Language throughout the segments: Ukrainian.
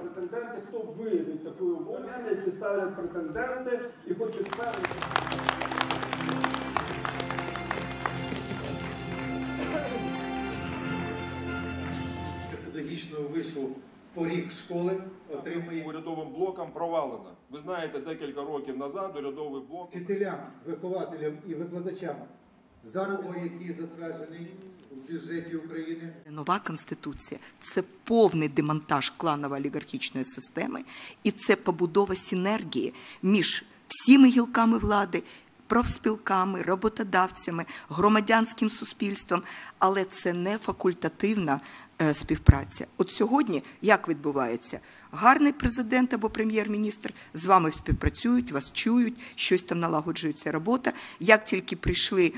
претенденти, хто виявить таку умовлення, які ставлять претенденти і хочуть впевнити. педагогічного вишу поріг школи отримує урядовим блоком провалена. Ви знаєте, декілька років назад урядовий блок вчителям, вихователям і викладачам заробіток, який затверджений у бюджеті України. Нова конституція це повний демонтаж кланово-олігархічної системи, і це побудова синергії між всіми гілками влади, профспілками, роботодавцями, громадянським суспільством, але це не факультативна е, співпраця. От сьогодні як відбувається? Гарний президент або прем'єр-міністр з вами співпрацюють, вас чують, щось там налагоджується робота. Як тільки прийшли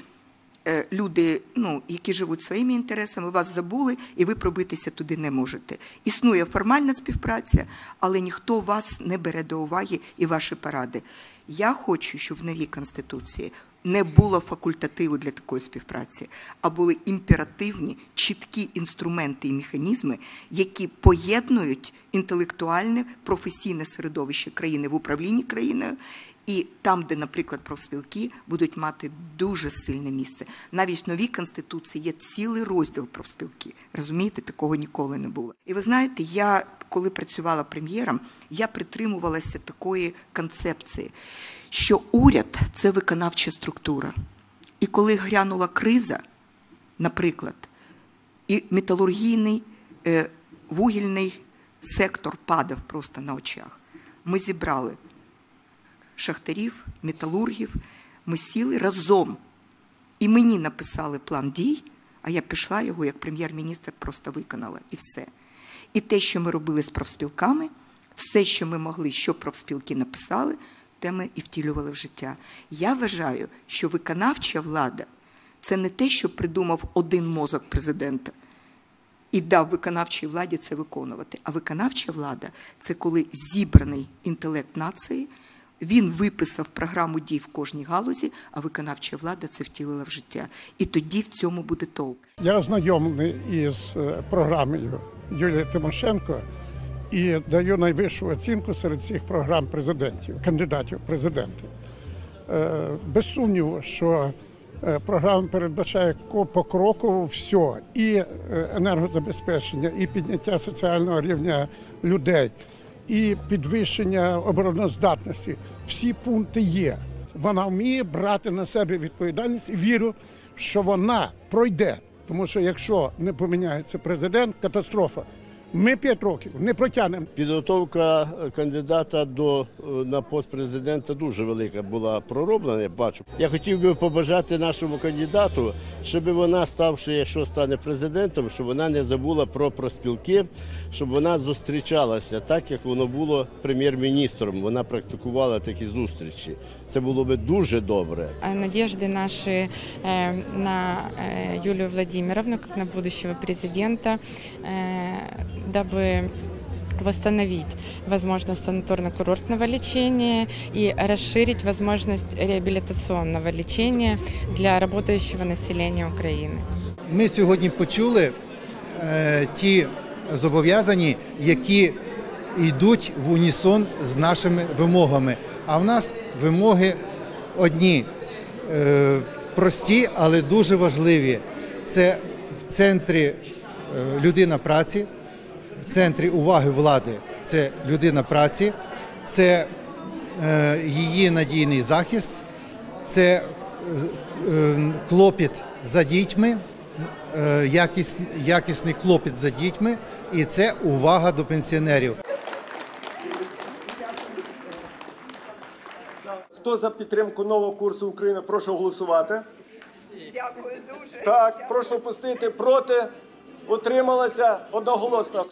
люди, ну, які живуть своїми інтересами, вас забули, і ви пробитися туди не можете. Існує формальна співпраця, але ніхто вас не бере до уваги і ваші поради. Я хочу, щоб в новій конституції не було факультативу для такої співпраці, а були імперативні, чіткі інструменти і механізми, які поєднують інтелектуальне професійне середовище країни в управлінні країною. І там, де, наприклад, профспілки будуть мати дуже сильне місце. Навіть в новій конституції є цілий розділ профспілки. Розумієте, такого ніколи не було. І ви знаєте, я коли працювала прем'єром, я притримувалася такої концепції, що уряд це виконавча структура. І коли грянула криза, наприклад, і металургійний е, вугільний сектор падав просто на очах, ми зібрали шахтарів, металургів. Ми сіли разом. І мені написали план дій, а я пішла його як прем'єр-міністр, просто виконала і все. І те, що ми робили з профспілками, все, що ми могли, що профспілки написали, те ми і втілювали в життя. Я вважаю, що виконавча влада це не те, що придумав один мозок президента і дав виконавчій владі це виконувати. А виконавча влада це коли зібраний інтелект нації. Він виписав програму дій в кожній галузі, а виконавча влада це втілила в життя. І тоді в цьому буде толк. Я ознайомлений із е, програмою Юлії Тимошенко і даю найвищу оцінку серед всіх програм президентів, кандидатів в президенти. Е, Без сумніву, що е, програма передбачає ко- покроково все і е, енергозабезпечення, і підняття соціального рівня людей, і підвищення обороноздатності. Всі пункти є. Вона вміє брати на себе відповідальність і вірю, що вона пройде. Тому що якщо не поміняється президент, катастрофа. Ми п'ять років не протягнемо. Підготовка е, кандидата до е, на пост президента дуже велика була пророблена. Я бачу. Я хотів би побажати нашому кандидату, щоб вона, ставши, якщо стане президентом, щоб вона не забула про проспілки, щоб вона зустрічалася так, як воно було прем'єр-міністром. Вона практикувала такі зустрічі. Це було би дуже добре. А Надежды наши э, на э, Юлию Владимировну, как на будущего президента, э, дабы восстановить возможность санаторно-курортного лечения и расширить возможность реабилитационного лечения для работающего населения Украины. Ми сьогодні почули е, ті зобов'язання, які йдуть в унісон з нашими вимогами. А в нас вимоги одні е, прості, але дуже важливі. Це в центрі е, людина праці, в центрі уваги влади це людина праці, це е, її надійний захист, це е, е, клопіт за дітьми, якісний клопіт за дітьми, і це увага до пенсіонерів. Хто за підтримку нового курсу України, прошу голосувати. Дякую дуже. Так, прошу пустити проти. Утрималася одноголосно.